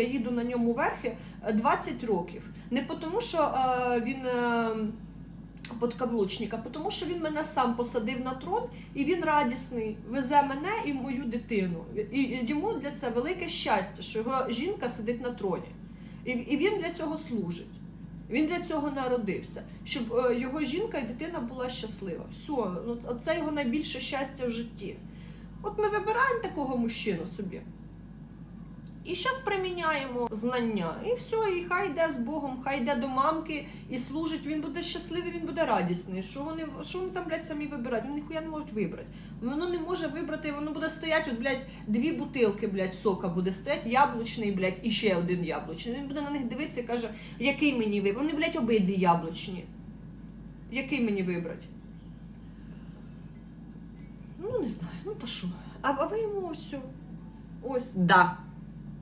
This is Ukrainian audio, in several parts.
я їду на ньому верхи е, 20 років. Не тому, що е, він е, подкаблучник, а тому, що він мене сам посадив на трон, і він радісний, везе мене і мою дитину. І, йому для це велике щастя, що його жінка сидить на троні. І, він для цього служить. Він для цього народився, щоб е, його жінка і дитина була щаслива. Все, ну це його найбільше щастя в житті. От ми вибираємо такого мужчину собі. І зараз приміняємо знання. І все, і хай йде з Богом, хай йде до мамки і служить. Він буде щасливий, він буде радісний. Що вони, що вони там, блядь, самі вибирають? Вони ніхуя не можуть вибрати. Воно не може вибрати, воно буде стояти, от, блядь, дві бутилки, блядь, сока буде стояти, яблучний, блядь, і ще один яблучний. Він буде на них дивитися і каже, який мені вибрати? Вони, блядь, обидві яблучні. Який мені вибрати? Ну, не знаю, ну то. А, а ви йому ось. Ось. Да.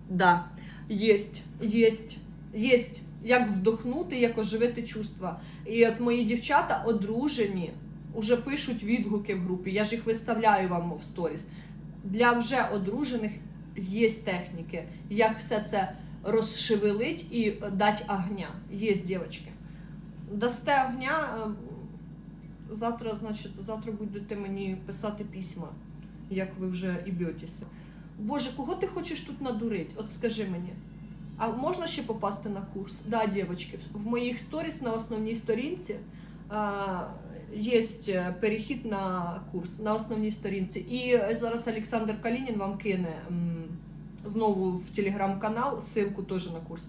Да. Єсть, єсть, єсть. Як вдохнути, як оживити чувства. І от мої дівчата одружені, уже пишуть відгуки в групі. Я ж їх виставляю вам в сторіс. Для вже одружених є техніки, як все це розшевелить і дати огня. Є, дівчатки. Дасте огня, е, завтра, значить, завтра будете мені писати письма, як ви вже і б'єтеся. Боже, кого ти хочеш тут надурити? От скажи мені. А можна ще попасти на курс? Да, дівчатки, в моїх сторіс на основній сторінці а, є перехід на курс на основній сторінці. І зараз Олександр Калінін вам кине м, знову в телеграм-канал ссылку теж на курс.